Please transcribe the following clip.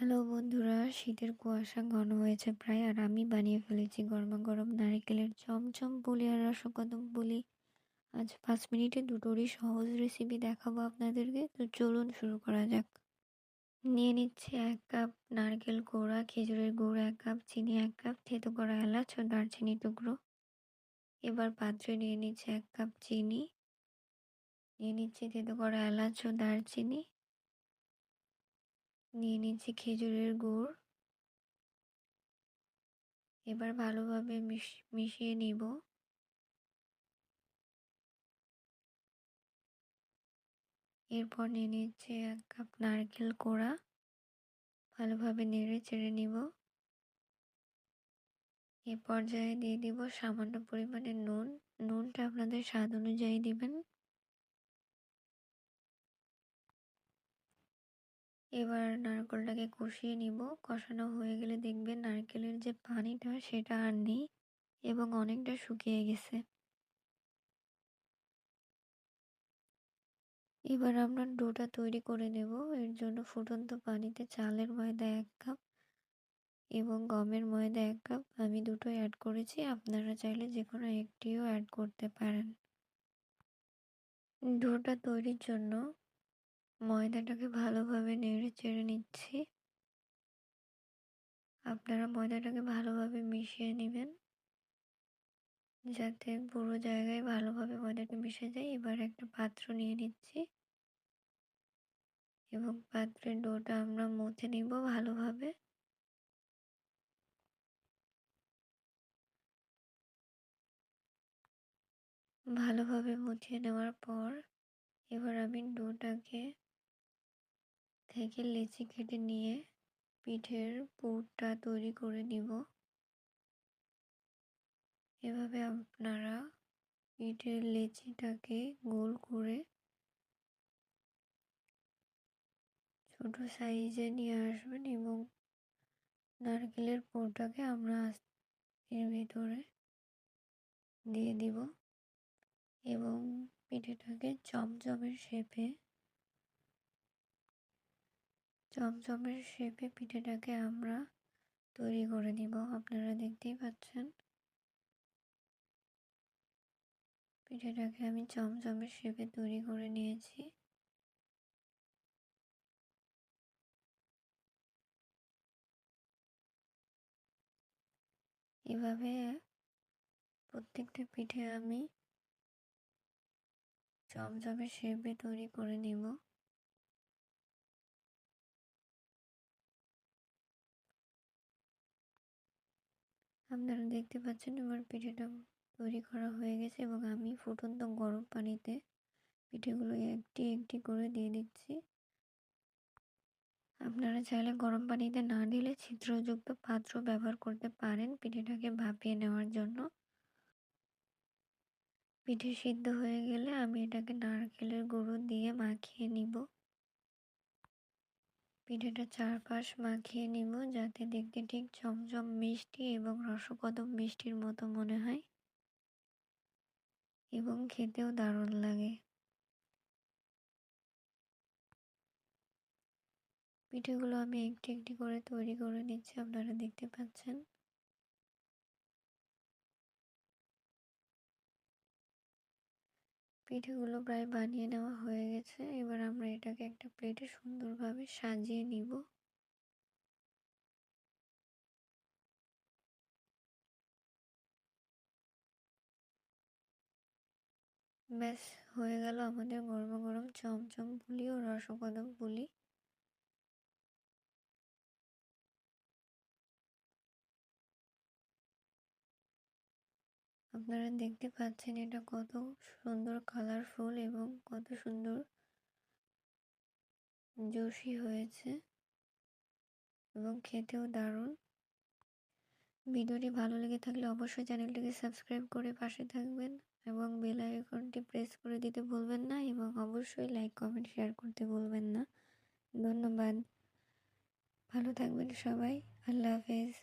Hello বন্ধুরা, শীতের কুয়াশা ঘন হয়েছে প্রায় আর আমি বানিয়ে ফেলেছি গরমা গরম নারিকেলের চমচম বলি আর রসকদম বলি আজ পাঁচ মিনিটে দুটোরই সহজ রেসিপি দেখাবো আপনাদেরকে, তো চলুন শুরু করা যাক। নিয়ে নিচ্ছি এক কাপ নারকেল কোড়া, খেজুরের গুড় এক কাপ চিনি এক কাপ থেতো করা এলাচ ও দারচিনি টুকরো। এবার পাত্রে নিয়ে নিচ্ছে এক কাপ চিনি। নিয়ে নিচ্ছি থেতো করা এলাচ ও দারচিনি। নিয়ে নিচ্ছি খেজুরের গুড়। এবার ভালোভাবে মিশিয়ে নিব। এরপর নিয়ে নিচ্ছে এক কাপ নারকেল কোড়া। ভালোভাবে নেড়ে চেড়ে নিব। এ পর্যায়ে দিয়ে দিব সামান্য পরিমাণে নুন। নুনটা আপনাদের স্বাদ অনুযায়ী দিবেন। এবার নারকেলটাকে কষিয়ে নিব। কষানো হয়ে গেলে দেখবেন নারকেলের যে পানিটা, সেটা আর নেই এবং অনেকটা শুকিয়ে গেছে। এবার আমরা ডোটা তৈরি করে নেব। এর জন্য ফুটন্ত পানিতে চালের ময়দা এক কাপ এবং গমের ময়দা এক কাপ। আমি দুটোই অ্যাড করেছি। আপনারা চাইলে যে কোনো একটিও অ্যাড করতে পারেন। ডোটা তৈরির জন্য ময়দাটাকে ভালোভাবে নেড়ে চেড়ে নিচ্ছি। আপনারা ময়দাটাকে ভালোভাবে মিশিয়ে নেবেন। যাতে পুরো জায়গায় ভালোভাবে ময়দাটা মিশে যায়। এবার একটা পাত্র নিয়ে নিচ্ছি। এবং পাত্রের ডোটা আমরা মুছে নিব ভালোভাবে। ভালোভাবে মুছিয়ে নেওয়ার পর এবার আমি ডোটাকে থেকে লেচি কেটে নিয়ে পিঠের পুরটা তৈরি করে নিব। এভাবে আপনারা পিঠের লেচিটাকে গোল করে ছোট সাইজে নিয়ে আসবেন এবং নারকেলের পুরটাকে আমরা এর ভিতরে দিয়ে দিব এবং পিঠেটাকে চমচমের শেপে চমচমের শেপে পিঠেটাকে আমরা তৈরি করে নিব। আপনারা দেখতেই পাচ্ছেন। পিঠেটাকে আমি চমচমের শেপে তৈরি করে নিয়েছি। এভাবে প্রত্যেকটা পিঠে আমি চমচমের শেপে তৈরি করে নিব। আপনারা দেখতে পাচ্ছেন আমার পিঠেটা তৈরি করা হয়ে গেছে এবং আমি ফুটন্ত গরম পানিতে পিঠেগুলো একটি একটি করে দিয়ে দিচ্ছি। আপনারা চাইলে গরম পানিতে না দিলে ছিদ্রযুক্ত পাত্র ব্যবহার করতে পারেন পিঠেটাকে ভাপিয়ে নেওয়ার জন্য। পিঠে সিদ্ধ হয়ে গেলে আমি এটাকে নারকেলের গুঁড়ো দিয়ে মাখিয়ে নিব। পিঠেটা চারপাশ মাখিয়ে নিব যাতে দেখতে ঠিক চমচম মিষ্টি এবং রসকদম মিষ্টির মতো মনে হয় এবং খেতেও দারুণ লাগে। পিঠেগুলো আমি একটি একটি করে তৈরি করে নিচ্ছি, আপনারা দেখতে পাচ্ছেন। পিঠেগুলো প্রায় বানিয়ে নেওয়া হয়ে গেছে। এবার আমরা এটাকে একটা প্লেটে সুন্দরভাবে সাজিয়ে নিব। ব্যাস, হয়ে গেল আমাদের গরম গরম চমচম পুলি ও রসকদম পুলি। আপনারা দেখতে পাচ্ছেন এটা কত সুন্দর কালারফুল এবং কত সুন্দর জোশি হয়েছে এবং খেতেও দারুণ। ভিডিওটি ভালো লেগে থাকলে অবশ্যই চ্যানেলটিকে সাবস্ক্রাইব করে পাশে থাকবেন এবং বেল আইকনটি প্রেস করে দিতে ভুলবেন না এবং অবশ্যই লাইক কমেন্ট শেয়ার করতে ভুলবেন না। ধন্যবাদ। ভালো থাকবেন সবাই। আল্লাহ হাফেজ।